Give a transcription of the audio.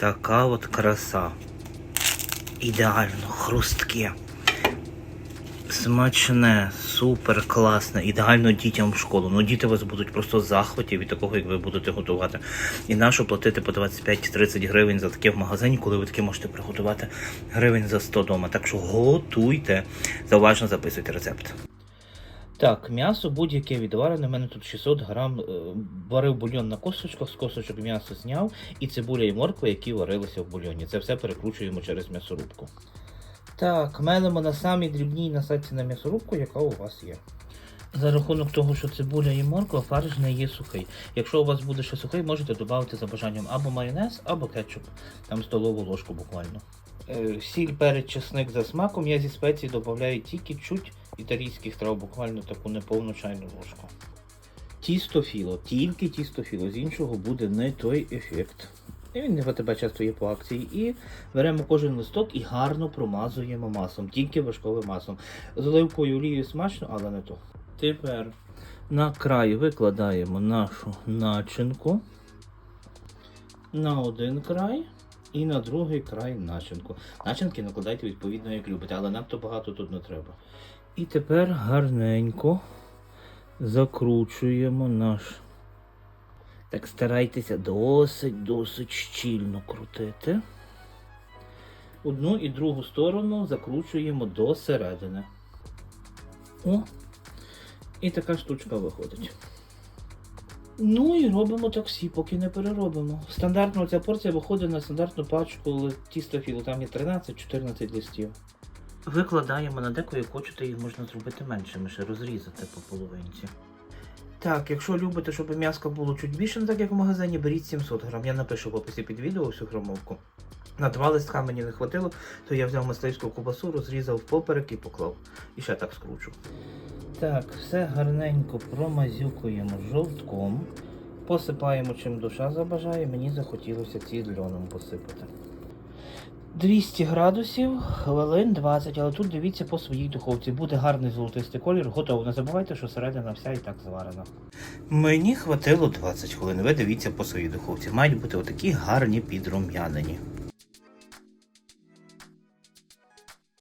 Така от краса. Ідеально, хрустке. Смачне, супер класне, ідеально дітям в школу. Ну діти вас будуть просто в захваті від такого, як ви будете готувати. І нащо платити по 25-30 гривень за таке в магазині, коли ви таке можете приготувати гривень за 100 дома. Так що готуйте, зауважно записуйте рецепт. Так, м'ясо будь-яке відварене. У мене тут 600 грам. е, Варив бульйон на косточках, з косточок м'ясо зняв, і цибуля і морква, які варилися в бульйоні. Це все перекручуємо через м'ясорубку. Так, мелимо на самій дрібній насадці на м'ясорубку, яка у вас є. За рахунок того, що цибуля і морква, фарш не є сухий. Якщо у вас буде ще сухий, можете додати за бажанням або майонез, або кетчуп. Там столову ложку буквально. Е, Сіль, перець, чесник за смаком. Я зі спецій додаю тільки чуть італійських трав, буквально таку неповну чайну ложку. Тісто філо, тільки тісто філо, з іншого буде не той ефект. І він в АТБ часто є по акції. І беремо кожен листок і гарно промазуємо маслом, тільки вершковим маслом. З оливкою олією смачно, але не то. Тепер на край викладаємо нашу начинку. На один край і на другий край начинку. Начинки накладайте відповідно, як любите, але надто багато тут не треба. І тепер гарненько закручуємо наш. Так старайтеся досить-досить щільно крутити. Одну і другу сторону закручуємо до середини. О! І така штучка виходить. Ну і робимо так всі, поки не переробимо. Стандартно ця порція виходить на стандартну пачку тіста там є 13-14 листів. Викладаємо на деко, як хочете, їх можна зробити меншими, ще розрізати по половинці. Так, якщо любите, щоб м'яска було чуть більше, так як в магазині, беріть 700 грам. Я напишу в описі під відео всю грамовку. На два листка мені не хватило, то я взяв мисливську кубасу, розрізав поперек і поклав. І ще так скручу. Так, все гарненько промазюкуємо жовтком. Посипаємо чим душа забажає. Мені захотілося ці льоном посипати. 200 градусів, хвилин 20, але тут дивіться по своїй духовці. Буде гарний золотистий колір, готово. Не забувайте, що середина вся і так зварена. Мені хватило 20 хвилин. Ви дивіться по своїй духовці. Мають бути отакі гарні підрум'янені.